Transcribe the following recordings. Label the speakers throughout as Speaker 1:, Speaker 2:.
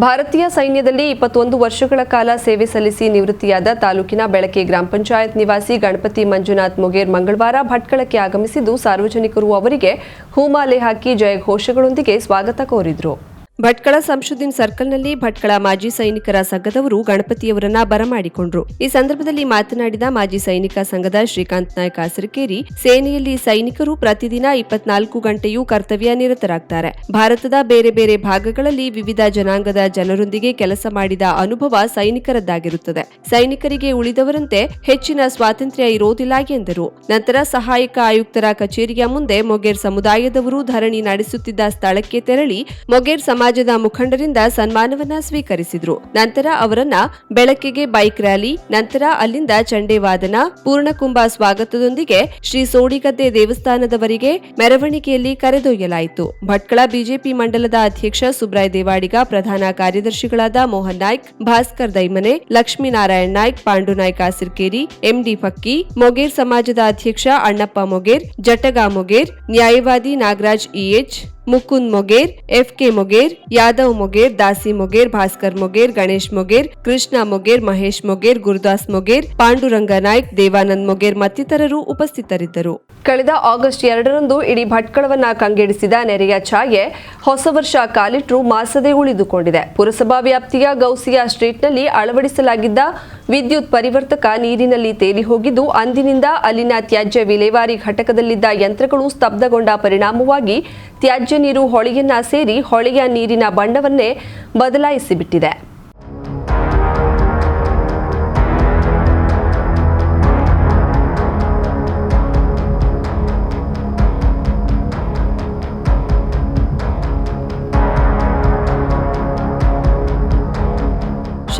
Speaker 1: ಭಾರತೀಯ ಸೈನ್ಯದಲ್ಲಿ ಇಪ್ಪತ್ತೊಂದು ವರ್ಷಗಳ ಕಾಲ ಸೇವೆ ಸಲ್ಲಿಸಿ ನಿವೃತ್ತಿಯಾದ ತಾಲೂಕಿನ ಬೆಳಕೆ ಗ್ರಾಮ ಪಂಚಾಯತ್ ನಿವಾಸಿ ಗಣಪತಿ ಮಂಜುನಾಥ್ ಮೊಗೇರ್ ಮಂಗಳವಾರ ಭಟ್ಕಳಕ್ಕೆ ಆಗಮಿಸಿದ್ದು ಸಾರ್ವಜನಿಕರು ಅವರಿಗೆ ಹೂಮಾಲೆ ಹಾಕಿ ಜಯಘೋಷಗಳೊಂದಿಗೆ ಸ್ವಾಗತ ಕೋರಿದರು. ಭಟ್ಕಳ ಸಂಶುದ್ದೀನ್ ಸರ್ಕಲ್ನಲ್ಲಿ ಭಟ್ಕಳ ಮಾಜಿ ಸೈನಿಕರ ಸಂಘದವರು ಗಣಪತಿಯವರನ್ನ ಬರಮಾಡಿಕೊಂಡ್ರು. ಈ ಸಂದರ್ಭದಲ್ಲಿ ಮಾತನಾಡಿದ ಮಾಜಿ ಸೈನಿಕ ಸಂಘದ ಶ್ರೀಕಾಂತ್ ನಾಯ್ಕ ಹಸಿರಕೇರಿ ಸೇನೆಯಲ್ಲಿ ಸೈನಿಕರು ಪ್ರತಿದಿನ ಇಪ್ಪತ್ನಾಲ್ಕು ಗಂಟೆಯೂ ಕರ್ತವ್ಯ ನಿರತರಾಗ್ತಾರೆ. ಭಾರತದ ಬೇರೆ ಬೇರೆ ಭಾಗಗಳಲ್ಲಿ ವಿವಿಧ ಜನಾಂಗದ ಜನರೊಂದಿಗೆ ಕೆಲಸ ಮಾಡಿದ ಅನುಭವ ಸೈನಿಕರದ್ದಾಗಿರುತ್ತದೆ. ಸೈನಿಕರಿಗೆ ಉಳಿದವರಂತೆ ಹೆಚ್ಚಿನ ಸ್ವಾತಂತ್ರ್ಯ ಇರೋದಿಲ್ಲ ಎಂದರು. ನಂತರ ಸಹಾಯಕ ಆಯುಕ್ತರ ಕಚೇರಿಯ ಮುಂದೆ ಮೊಗೇರ್ ಸಮುದಾಯದವರು ಧರಣಿ ನಡೆಸುತ್ತಿದ್ದ ಸ್ಥಳಕ್ಕೆ ತೆರಳಿ ಮೊಗೇರ್ ಸಮಾಜದ ಮುಖಂಡರಿಂದ ಸನ್ಮಾನವನ್ನ ಸ್ವೀಕರಿಸಿದ್ರು. ನಂತರ ಅವರನ್ನ ಬೆಳಕಿಗೆ ಬೈಕ್ ರ್ಯಾಲಿ, ನಂತರ ಅಲ್ಲಿಂದ ಚಂಡೆ ವಾದನ ಪೂರ್ಣಕುಂಭ ಸ್ವಾಗತದೊಂದಿಗೆ ಶ್ರೀ ಸೋಡಿಗದ್ದೆ ದೇವಸ್ಥಾನದವರೆಗೆ ಮೆರವಣಿಗೆಯಲ್ಲಿ ಕರೆದೊಯ್ಯಲಾಯಿತು. ಭಟ್ಕಳ ಬಿಜೆಪಿ ಮಂಡಲದ ಅಧ್ಯಕ್ಷ ಸುಬ್ರಾಯ್ ದೇವಾಡಿಗ, ಪ್ರಧಾನ ಕಾರ್ಯದರ್ಶಿಗಳಾದ ಮೋಹನ್ ನಾಯ್ಕ್, ಭಾಸ್ಕರ್ ದೈಮನೆ ಲಕ್ಷ್ಮೀನಾರಾಯಣ್ ನಾಯ್ಕ್, ಪಾಂಡು ನಾಯ್ಕ ಸಿರ್ಕೇರಿ ಎಂಡಿ ಫಕ್ಕಿ, ಮೊಗೇರ್ ಸಮಾಜದ ಅಧ್ಯಕ್ಷ ಅಣ್ಣಪ್ಪ ಮೊಗೇರ್, ಜಟಗಾ ಮೊಗೇರ್, ನ್ಯಾಯವಾದಿ Nagaraj E H Mukund Moger F K Moger, Yadav Moger, Dasi Moger, Bhaskar Moger, Ganesh Moger, Krishna Moger, Mahesh Moger, Gurudas Moger, Panduranga Naik, Devanand Moger ಮತ್ತಿತರರು ಉಪಸ್ಥಿತರಿದ್ದರು. ಕಳೆದ ಆಗಸ್ಟ್ ಎರಡರಂದು ಇಡೀ ಭಟ್ಕಳವನ್ನ ಕಂಗೆಡಿಸಿದ ನೆರೆಯ ಛಾಯೆ ಹೊಸ ವರ್ಷ ಕಾಲಿಟ್ರು ಮಾಸದೆ ಉಳಿದುಕೊಂಡಿದೆ. ಪುರಸಭಾ ವ್ಯಾಪ್ತಿಯ ಗೌಸಿಯಾ ಸ್ಟ್ರೀಟ್ನಲ್ಲಿ ಅಳವಡಿಸಲಾಗಿದ್ದ ವಿದ್ಯುತ್ ಪರಿವರ್ತಕ ನೀರಿನಲ್ಲಿ ತೇಲಿ ಹೋಗಿದ್ದು, ಅಂದಿನಿಂದ ಅಲ್ಲಿನ ತ್ಯಾಜ್ಯ ವಿಲೇವಾರಿ ಘಟಕದಲ್ಲಿದ್ದ ಯಂತ್ರಗಳು ಸ್ತಬ್ಧಗೊಂಡ ಪರಿಣಾಮವಾಗಿ ತ್ಯಾಜ್ಯ ನೀರು ಹೊಳೆಯನ್ನ ಸೇರಿ ಹೊಳೆಯ ನೀರಿನ ಬಣ್ಣವನ್ನೇ ಬದಲಾಯಿಸಿಬಿಟ್ಟಿದೆ.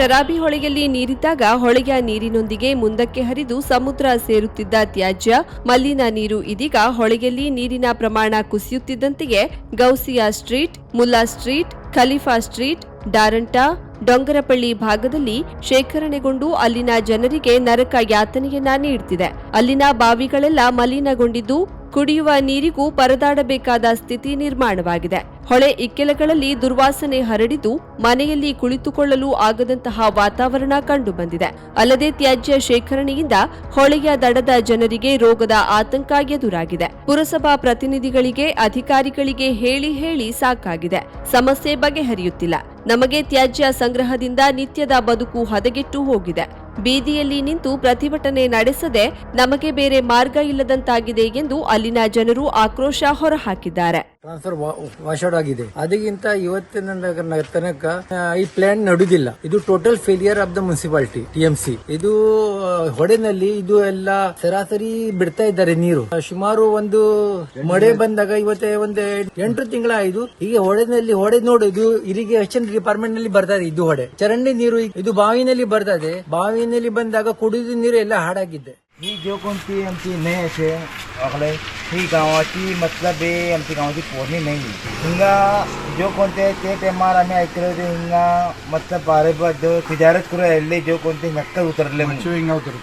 Speaker 1: ಶರಾಬಿ ಹೊಳೆಯಲ್ಲಿ ನೀರಿದ್ದಾಗ ಹೊಳೆಯ ನೀರಿನೊಂದಿಗೆ ಮುಂದಕ್ಕೆ ಹರಿದು ಸಮುದ್ರ ಸೇರುತ್ತಿದ್ದ ತ್ಯಾಜ್ಯ, ಮಲ್ಲಿನ ನೀರು ಇದೀಗ ಹೊಳೆಯಲ್ಲಿ ನೀರಿನ ಪ್ರಮಾಣ ಕುಸಿಯುತ್ತಿದ್ದಂತೆಯೇ Gausiya street, Mulla street, Khalifa street, Daranta, Dongarapalli ಭಾಗದಲ್ಲಿ ಶೇಖರಣೆಗೊಂಡು ಅಲ್ಲಿನ ಜನರಿಗೆ ನರಕ ಯಾತನೆಯನ್ನ ನೀಡುತ್ತಿದೆ ಅಲ್ಲಿನ ಬಾವಿಗಳೆಲ್ಲ ಮಲಿನಗೊಂಡಿದ್ದು ಕುಡಿಯುವ ನೀರಿಗೂ ಪರದಾಡಬೇಕಾದ ಸ್ಥಿತಿ ನಿರ್ಮಾಣವಾಗಿದೆ. ಹೊಳೆ ಇಕ್ಕೆಲಗಳಲ್ಲಿ ದುರ್ವಾಸನೆ ಹರಡಿದ್ದು ಮನೆಯಲ್ಲಿ ಕುಳಿತುಕೊಳ್ಳಲು ಆಗದಂತಹ ವಾತಾವರಣ ಕಂಡುಬಂದಿದೆ. ಅಲ್ಲದೆ ತ್ಯಾಜ್ಯ ಶೇಖರಣೆಯಿಂದ ಹೊಳೆಯ ದಡದ ಜನರಿಗೆ ರೋಗದ ಆತಂಕ ಎದುರಾಗಿದೆ. ಪುರಸಭಾ ಪ್ರತಿನಿಧಿಗಳಿಗೆ, ಅಧಿಕಾರಿಗಳಿಗೆ ಹೇಳಿ ಹೇಳಿ ಸಾಕಾಗಿದೆ. ಸಮಸ್ಯೆ ಬಗೆಹರಿಯುತ್ತಿಲ್ಲ. ನಮಗೆ ತ್ಯಾಜ್ಯ ಸಂಗ್ರಹದಿಂದ ನಿತ್ಯದ ಬದುಕು ಹದಗೆಟ್ಟು ಹೋಗಿದೆ. ಬೀದಿಯಲ್ಲಿ ನಿಂತು ಪ್ರತಿಭಟನೆ ನಡೆಸದೆ ನಮಗೆ ಬೇರೆ ಮಾರ್ಗ ಇಲ್ಲದಂತಾಗಿದೆ ಎಂದು ಅಲ್ಲಿನ ಜನರು ಆಕ್ರೋಶ ಹೊರಹಾಕಿದ್ದಾರೆ.
Speaker 2: ಟ್ರಾನ್ಸ್ಫರ್ ವಾಶ್ಔಟ್ ಆಗಿದೆ. ಅದಕ್ಕಿಂತ ಇವತ್ತಿನ ತನಕ ಈ ಪ್ಲಾನ್ ನಡೆದಿಲ್ಲ. ಇದು total failure of the municipality TMC ಇದು ಹೊಡೆನಲ್ಲಿ ಇದು ಎಲ್ಲ ಸರಾಸರಿ ಬಿಡ್ತಾ ಇದ್ದಾರೆ ನೀರು. ಸುಮಾರು ಒಂದು ಮಳೆ ಬಂದಾಗ ಇವತ್ತೆ ಒಂದು ಎಂಟು ತಿಂಗಳ ಆಯ್ತು ಈಗ ಹೊಡೆನಲ್ಲಿ ಹೊಡೆ ನೋಡು, ಇದು ಇರಿಗೇಷನ್ ಡಿಪಾರ್ಟ್ಮೆಂಟ್ನಲ್ಲಿ ಬರ್ತದೆ ಇದು ಹೊಡೆ. ಚರಂಡಿ ನೀರು ಇದು ಬಾವಿನಲ್ಲಿ ಬರ್ತದೆ ಬಾವಿನಲ್ಲಿ ಬಂದಾಗ ಕುಡಿದ ನೀರು ಎಲ್ಲ ಹಾಳಾಗಿದೆ
Speaker 3: ही जो कोणती आमची न्हंय अशे वाकले ही गांवाची मतलब हे आमची गांवाची पोरणी न्हय हिंगा ज्यो कोणते ते टायमार आमी आयकले ते हिंगा मतलब बारे बद्द तिजारत करून आयिल्ले ज्यो कोणते नक्कल उतरले म्हणून.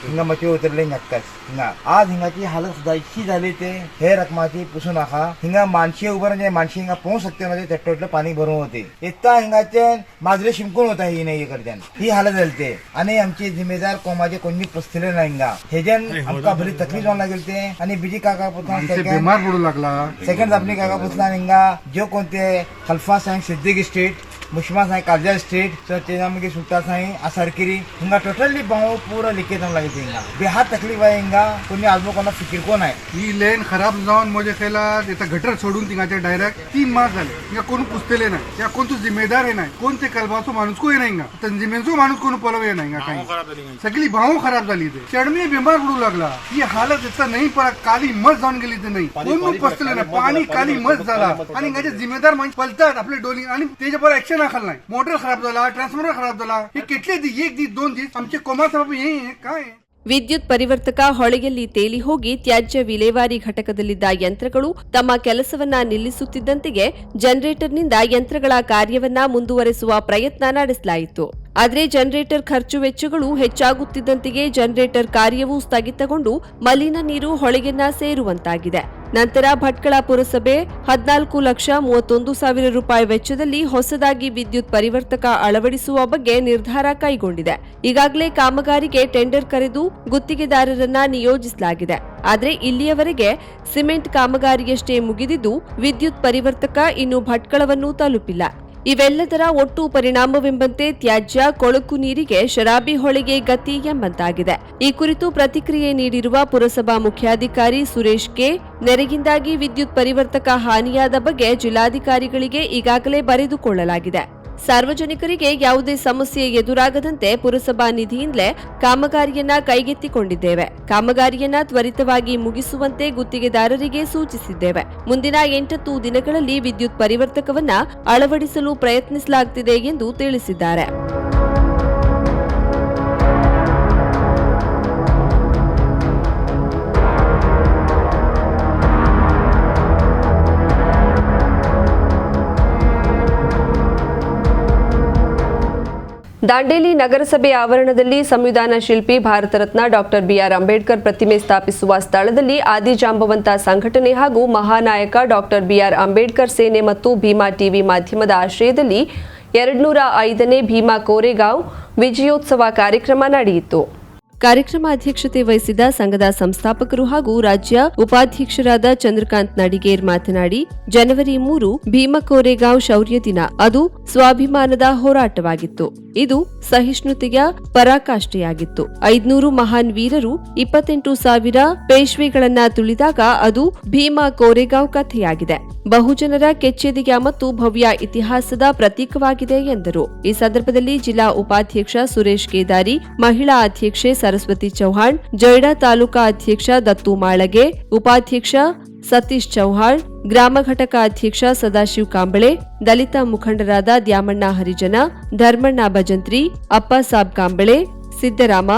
Speaker 3: हिंगा मच्यो उतरले नक्कल. हिंगा आज हिंगाची हालत सुद्धा इतकी झाली ते हे रकमाची पुसून नाका हिंगा माणशी उभं म्हणजे माणशी हिंगा पोहू शकते म्हणजे तेट्टोटलं पाणी भरून होते. इतका हिंगाचे माजरे शिमकून होता ही नाही कडच्यान ही हालत झाली ते. आणि आमचे जिम्मेदार कोमाचे कोणी पसतले ना हिंगा. हेज्यान आमकां बरी तकलीफ जावंक लागली ते. आणि बिजी काका पुतना
Speaker 4: बीमार पडू लागला.
Speaker 3: सेकंड आपली काका पुतना हिंगा ज्यो कोणते खल्फा साय सिद्दीकी स्ट्रीट मुश्मा साय कालजा स्ट्रीट तर तेजा मागीर सुट्टा साय आसारकिरी. हिंगा टोटली भाव पुरो लिकेज जावंक लागली हिंगा. बेहार तकलीफ आहे हिंगा. कोणी आजू कोणा फिकीर कोण आहे?
Speaker 4: ही लेन खराब जाऊन म्हणजे खायला त्याचा गटर सोडून तिघाचे डायरेक्ट तीन मास झाले. हिंगा कोण पुसतेले नाही. या कोण तू जिम्मेदार आहे नाही. कोण ते कलबाचो माणूस कोण नाही हिंगा? तंजिमेचो माणूस कोण पलवे नाही हिंगा काही? सगळी भाव खराब झाली ते चढमी बिमार पडू लागला. ही हालत याचा नाही पण काली मत जाऊन गेली ते नाही. कोण मग पसतले नाही. पाणी काली मत झाला. आणि हिंगाचे जिम्मेदार म्हणजे पलतात आपले डोली. आणि त्याच्यावर ऍक्शन दाखल नाही मोटर खराब झाला ट्रान्सफॉर्मर खराब झाला हे कितले दि एक दिस दोन दिस आमचे कोमा साहेब हे हे काय आहे?
Speaker 1: ವಿದ್ಯುತ್ ಪರಿವರ್ತಕ ಹೊಳೆಯಲ್ಲಿ ತೇಲಿ ಹೋಗಿ ತ್ಯಾಜ್ಯ ವಿಲೇವಾರಿ ಘಟಕದಲ್ಲಿದ್ದ ಯಂತ್ರಗಳು ತಮ್ಮ ಕೆಲಸವನ್ನ ನಿಲ್ಲಿಸುತ್ತಿದ್ದಂತೆಯೇ ಜನರೇಟರ್ನಿಂದ ಯಂತ್ರಗಳ ಕಾರ್ಯವನ್ನ ಮುಂದುವರೆಸುವ ಪ್ರಯತ್ನ ನಡೆಸಲಾಯಿತು ಆದರೆ ಜನರೇಟರ್ ಖರ್ಚು ವೆಚ್ಚಗಳು ಹೆಚ್ಚಾಗುತ್ತಿದ್ದಂತೆಯೇ ಜನರೇಟರ್ ಕಾರ್ಯವೂ ಸ್ಥಗಿತಗೊಂಡು ಮಲಿನ ನೀರು ಹೊಳೆಯನ್ನ ಸೇರುವಂತಾಗಿದೆ ನಂತರ ಭಟ್ಕಳ ಪುರಸಭೆ ಹದಿನಾಲ್ಕು ಲಕ್ಷ ಮೂವತ್ತೊಂದು ಸಾವಿರ ರೂಪಾಯಿ ವೆಚ್ಚದಲ್ಲಿ ಹೊಸದಾಗಿ ವಿದ್ಯುತ್ ಪರಿವರ್ತಕ ಅಳವಡಿಸುವ ಬಗ್ಗೆ ನಿರ್ಧಾರ ಕೈಗೊಂಡಿದೆ. ಈಗಾಗಲೇ ಕಾಮಗಾರಿಗೆ ಟೆಂಡರ್ ಕರೆದು ಗುತ್ತಿಗೆದಾರರನ್ನ ನಿಯೋಜಿಸಲಾಗಿದೆ. ಆದರೆ ಇಲ್ಲಿಯವರೆಗೆ ಸಿಮೆಂಟ್ ಕಾಮಗಾರಿಯಷ್ಟೇ ಮುಗಿದಿದ್ದು, ವಿದ್ಯುತ್ ಪರಿವರ್ತಕ ಇನ್ನು ಭಟ್ಕಳವನ್ನು ತಲುಪಿಲ್ಲ. ಇವೆಲ್ಲದರ ಒಟ್ಟು ಪರಿಣಾಮವೆಂಬಂತೆ ತ್ಯಾಜ್ಯ, ಕೊಳಕು ನೀರಿಗೆ ಶರಾಬಿ ಹೊಳೆಗೆ ಗತಿ ಎಂಬಂತಾಗಿದೆ. ಈ ಕುರಿತು ಪ್ರತಿಕ್ರಿಯೆ ನೀಡಿರುವ ಪುರಸಭಾ ಮುಖ್ಯಾಧಿಕಾರಿ ಸುರೇಶ್ ಕೆ, ನೆರೆಯಿಂದಾಗಿ ವಿದ್ಯುತ್ ಪರಿವರ್ತಕ ಹಾನಿಯಾದ ಬಗ್ಗೆ ಜಿಲ್ಲಾಧಿಕಾರಿಗಳಿಗೆ ಈಗಾಗಲೇ ಬರೆದುಕೊಳ್ಳಲಾಗಿದೆ. ಸಾರ್ವಜನಿಕರಿಗೆ ಯಾವುದೇ ಸಮಸ್ಯೆ ಎದುರಾಗದಂತೆ ಪುರಸಭಾ ನಿಧಿಯಿಂದಲೇ ಕಾಮಗಾರಿಯನ್ನ ಕೈಗೆತ್ತಿಕೊಂಡಿದ್ದೇವೆ. ಕಾಮಗಾರಿಯನ್ನ ತ್ವರಿತವಾಗಿ ಮುಗಿಸುವಂತೆ ಗುತ್ತಿಗೆದಾರರಿಗೆ ಸೂಚಿಸಿದ್ದೇವೆ. ಮುಂದಿನ ಎಂಟತ್ತು ದಿನಗಳಲ್ಲಿ ವಿದ್ಯುತ್ ಪರಿವರ್ತಕವನ್ನ ಅಳವಡಿಸಲು ಪ್ರಯತ್ನಿಸಲಾಗುತ್ತಿದೆ ಎಂದು ತಿಳಿಸಿದ್ದಾರೆ. ದಾಂಡೇಲಿ ನಗರಸಭೆ ಆವರಣದಲ್ಲಿ ಸಂವಿಧಾನ ಶಿಲ್ಪಿ Bharat Ratna doctor B R Ambedkar ಪ್ರತಿಮೆ ಸ್ಥಾಪಿಸುವ ಸ್ಥಳದಲ್ಲಿ ಆದಿಜಾಂಬವಂತ ಸಂಘಟನೆ ಹಾಗೂ ಮಹಾನಾಯಕ ಡಾಕ್ಟರ್ ಬಿಆರ್ ಅಂಬೇಡ್ಕರ್ ಸೇನೆ ಮತ್ತು ಭೀಮಾ ಟಿವಿ ಮಾಧ್ಯಮದ ಆಶ್ರಯದಲ್ಲಿ ಎರಡ್ನೂರ ಐದನೇ ಭೀಮಾ ಕೋರೆಗಾಂವ್ ವಿಜಯೋತ್ಸವ ಕಾರ್ಯಕ್ರಮ ನಡೆಯಿತು. ಕಾರ್ಯಕ್ರಮ ಅಧ್ಯಕ್ಷತೆ ವಹಿಸಿದ ಸಂಘದ ಸಂಸ್ಥಾಪಕರು ಹಾಗೂ ರಾಜ್ಯ ಉಪಾಧ್ಯಕ್ಷರಾದ ಚಂದ್ರಕಾಂತ್ ನಡಿಗೇರ್ ಮಾತನಾಡಿ, ಜನವರಿ ಮೂರು ಭೀಮಕೋರೆಗಾಂವ್ ಶೌರ್ಯ ದಿನ. ಅದು ಸ್ವಾಭಿಮಾನದ ಹೋರಾಟವಾಗಿತ್ತು. ಇದು ಸಹಿಷ್ಣುತೆಯ ಪರಾಕಾಷ್ಠೆಯಾಗಿತ್ತು. ಐದ್ನೂರು ಮಹಾನ್ ವೀರರು ಇಪ್ಪತ್ತೆಂಟು ಸಾವಿರ ಪೇಶ್ವೆಗಳನ್ನ ತುಳಿದಾಗ ಅದು ಭೀಮಾ ಕೋರೆಗಾಂವ್ ಕಥೆಯಾಗಿದೆ. ಬಹುಜನರ ಕೆಚ್ಚೆದೆಯ ಮತ್ತು ಭವ್ಯ ಇತಿಹಾಸದ ಪ್ರತೀಕವಾಗಿದೆ ಎಂದರು. ಈ ಸಂದರ್ಭದಲ್ಲಿ ಜಿಲ್ಲಾ ಉಪಾಧ್ಯಕ್ಷ ಸುರೇಶ್ ಕೇದಾರಿ, ಮಹಿಳಾ ಅಧ್ಯಕ್ಷೆ ಸರಸ್ವತಿ ಚೌಹಾಣ್ ಜೊಯ್ಡಾ ತಾಲೂಕಾ ಅಧ್ಯಕ್ಷ ದತ್ತು ಮಾಳಗೆ, ಉಪಾಧ್ಯಕ್ಷ ಸತೀಶ್ ಚೌಹಾಣ್, ಗ್ರಾಮ ಘಟಕ ಅಧ್ಯಕ್ಷ ಸದಾಶಿವ್ ಕಾಂಬಳೆ, ದಲಿತ ಮುಖಂಡರಾದ ದ್ಯಾಮಣ್ಣ ಹರಿಜನ, ಧರ್ಮಣ್ಣ ಭಜಂತ್ರಿ ಅಪ್ಪಸಾಬ್ ಕಾಂಬಳೆ, ಸಿದ್ದರಾಮ,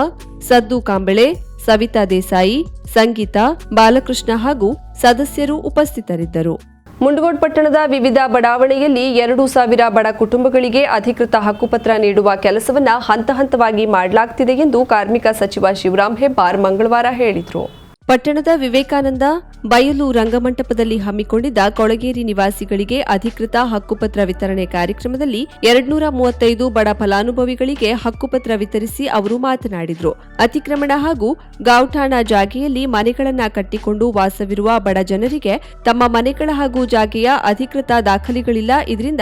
Speaker 1: ಸದ್ದು ಕಾಂಬಳೆ, ಸವಿತಾ ದೇಸಾಯಿ, ಸಂಗೀತ, ಬಾಲಕೃಷ್ಣ ಹಾಗೂ ಸದಸ್ಯರು ಉಪಸ್ಥಿತರಿದ್ದರು. ಮುಂಡಗೋಡ್ ಪಟ್ಟಣದ ವಿವಿಧ ಬಡಾವಣೆಯಲ್ಲಿ ಎರಡು ಸಾವಿರ ಬಡ ಕುಟುಂಬಗಳಿಗೆ ಅಧಿಕೃತ ಹಕ್ಕುಪತ್ರ ನೀಡುವ ಕೆಲಸವನ್ನ ಹಂತ ಹಂತವಾಗಿ ಮಾಡಲಾಗ್ತಿದೆ ಎಂದು ಕಾರ್ಮಿಕ ಸಚಿವ ಶಿವರಾಮ್ ಹೆಬ್ಬಾರ್ ಮಂಗಳವಾರ ಹೇಳಿದರು. ಪಟ್ಟಣದ ವಿವೇಕಾನಂದ ಬಯಲು ರಂಗಮಂಟಪದಲ್ಲಿ ಹಮ್ಮಿಕೊಂಡಿದ್ದ ಕೊಳಗೇರಿ ನಿವಾಸಿಗಳಿಗೆ ಅಧಿಕೃತ ಹಕ್ಕುಪತ್ರ ವಿತರಣೆ ಕಾರ್ಯಕ್ರಮದಲ್ಲಿ ಎರಡ್ನೂರ ಮೂವತ್ತೈದು ಬಡ ಫಲಾನುಭವಿಗಳಿಗೆ ಹಕ್ಕುಪತ್ರ ವಿತರಿಸಿ ಅವರು ಮಾತನಾಡಿದರು. ಅತಿಕ್ರಮಣ ಹಾಗೂ ಗಾವ್ಠಾಣ ಜಾಗೆಯಲ್ಲಿ ಮನೆಗಳನ್ನು ಕಟ್ಟಿಕೊಂಡು ವಾಸವಿರುವ ಬಡ ಜನರಿಗೆ ತಮ್ಮ ಮನೆಗಳ ಹಾಗೂ ಜಾಗೆಯ ಅಧಿಕೃತ ದಾಖಲೆಗಳಿಲ್ಲ. ಇದರಿಂದ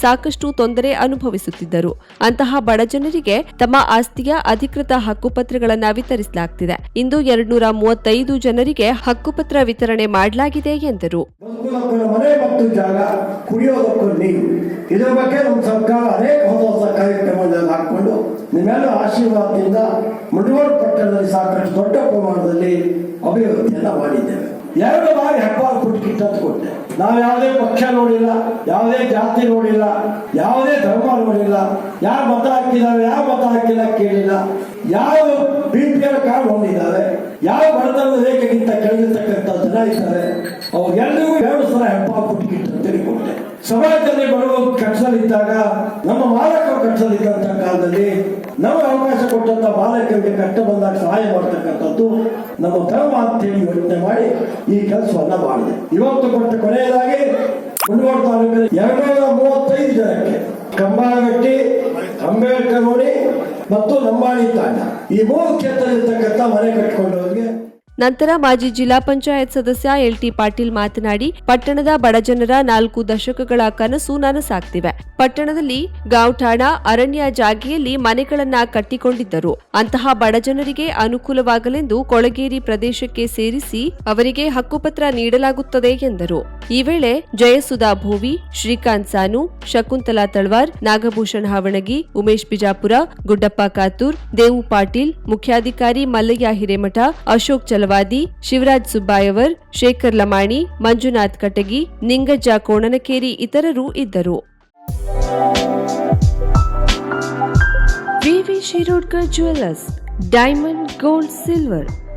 Speaker 1: ಸಾಕಷ್ಟು ತೊಂದರೆ ಅನುಭವಿಸುತ್ತಿದ್ದರು. ಅಂತಹ ಬಡ ಜನರಿಗೆ ತಮ್ಮ ಆಸ್ತಿಯ ಅಧಿಕೃತ ಹಕ್ಕುಪತ್ರಗಳನ್ನು ವಿತರಿಸಲಾಗುತ್ತಿದೆ ಇಂದು ಎರಡ್ನೂರ ಮೂವತ್ತೈದು ಜನರಿಗೆ ಹಕ್ಕುಪತ್ರ ವಿತರಣೆ ಮಾಡಲಾಗಿದೆ ಎಂದರು.
Speaker 5: ಮನೆ ಮತ್ತು ಜಾಗ ಕುಡಿಯೋದಕ್ಕೂ ನೀರು ಇದರ ಬಗ್ಗೆ ನಮ್ಮ ಸರ್ಕಾರ ಅನೇಕ ಹೊಸ ಹೊಸ ಕಾರ್ಯಕ್ರಮಗಳನ್ನು ಹಾಕಿಕೊಂಡು ನಿಮ್ಮೆಲ್ಲ ಆಶೀರ್ವಾದದಿಂದ ಮುಡಿಗೋಡು ಪಟ್ಟಣದಲ್ಲಿ ಸಾಕಷ್ಟು ದೊಡ್ಡ ಪ್ರಮಾಣದಲ್ಲಿ ಅಭಿವೃದ್ಧಿಯನ್ನು ಮಾಡಿದ್ದೇವೆ. ಎರಡು ಬಾರಿ ಹೆಬ್ಬಾರ್ ಕಿಟ್ ಅಂತ ಕೊಟ್ಟೆ. ನಾವು ಯಾವುದೇ ಪಕ್ಷ ನೋಡಿಲ್ಲ, ಯಾವುದೇ ಜಾತಿ ನೋಡಿಲ್ಲ, ಯಾವುದೇ ಧರ್ಮ ನೋಡಿಲ್ಲ, ಯಾರು ಮತ ಹಾಕಿದ್ದಾರೆ ಯಾವ ಮತ ಹಾಕಿಲ್ಲ ಕೇಳಿಲ್ಲ. ಯಾವ ಬಿ ಪಿ ಎಲ್ ಕಾರ್ಡ್ ಹೊಂದಿದ್ದಾರೆ, ಯಾವ ಬಡತನದ ರೇಖೆಗಿಂತ ಕೆಳಗಿರ್ತಕ್ಕಂಥ ಜನ ಇದ್ದಾರೆ ಅವ್ರಿಗೆಲ್ಲರಿಗೂ ಎರಡು ಸಲ ಹೆಬ್ಬಾರ್ ಅಂತೇಳಿ ಕೊಟ್ಟೆ ಸಮಾಜದಲ್ಲಿ ಬರುವ ಕಟ್ಟಿಸಲಿದ್ದಾಗ ನಮ್ಮ ಮಾಲಕರು ಕಟ್ಟಿಸಲಿದ್ದಂತ ಕಾಲದಲ್ಲಿ ನಮಗೆ ಅವಕಾಶ ಕೊಟ್ಟಂತ ಮಾಲಕರಿಗೆ ಕಟ್ಟ ಬಂದಾಗ ಸಹಾಯ ಮಾಡ್ತಕ್ಕಂಥದ್ದು ನಮ್ಮ ಧರ್ಮ ಅಂತೇಳಿ ಯೋಚನೆ ಮಾಡಿ ಈ ಕೆಲಸವನ್ನ ಮಾಡಿದೆ. ಇವತ್ತು ಕೊಟ್ಟ ಕೊನೆಯದಾಗಿ ಮುಂಡಗೋಡು ತಾಲೂಕಿನ ಎರಡ್ನೂರ ಮೂವತ್ತೈದು ಜನಕ್ಕೆ ಕಂಬಾಗಟ್ಟಿ ಅಂಬೇಡ್ಕರ್ ಮತ್ತು ಲಂಬಾಣಿ ತಾಂಡ ಈ ಮೂರು ಕ್ಷೇತ್ರದಲ್ಲಿರ್ತಕ್ಕಂಥ ಮನೆ ಕಟ್ಟಿಕೊಂಡವರಿಗೆ
Speaker 1: ನಂತರ ಮಾಜಿ ಜಿಲ್ಲಾ ಪಂಚಾಯತ್ ಸದಸ್ಯ ಎಲ್ಟಿ ಪಾಟೀಲ್ ಮಾತನಾಡಿ, ಪಟ್ಟಣದ ಬಡಜನರ ನಾಲ್ಕು ದಶಕಗಳ ಕನಸು ನನಸಾಗ್ತಿವೆ. ಪಟ್ಟಣದಲ್ಲಿ ಗಾಂವ್ಠಾಣ ಅರಣ್ಯ ಜಾಗೆಯಲ್ಲಿ ಮನೆಗಳನ್ನ ಕಟ್ಟಿಕೊಂಡಿದ್ದರು. ಅಂತಹ ಬಡಜನರಿಗೆ ಅನುಕೂಲವಾಗಲೆಂದು ಕೊಳಗೇರಿ ಪ್ರದೇಶಕ್ಕೆ ಸೇರಿಸಿ ಅವರಿಗೆ ಹಕ್ಕುಪತ್ರ ನೀಡಲಾಗುತ್ತದೆ ಎಂದರು. ಈ ವೇಳೆ ಜಯಸುಧಾ ಭೋವಿ, ಶ್ರೀಕಾಂತ್ ಸಾನು, ಶಕುಂತಲಾ ತಳ್ವಾರ್, ನಾಗಭೂಷಣ್ ಹಾವಣಗಿ, ಉಮೇಶ್ ಬಿಜಾಪುರ, ಗುಡ್ಡಪ್ಪ ಕಾತೂರ್, ದೇವು ಪಾಟೀಲ್, ಮುಖ್ಯಾಧಿಕಾರಿ ಮಲ್ಲಯ್ಯ ಹಿರೇಮಠ, ಅಶೋಕ್ ಚಲವಾದಿ ಶಿವರಾಜ್ ಸುಬ್ಬಾಯವರ್ ಶೇಖರ್ ಲಮಾಣಿ, ಮಂಜುನಾಥ್ ಕಟಗಿ, ನಿಂಗಜ್ಜ ಕೋಣನಕೇರಿ ಇತರರು ಇದ್ದರು. V V Shirodkar jewellers, diamond gold silver.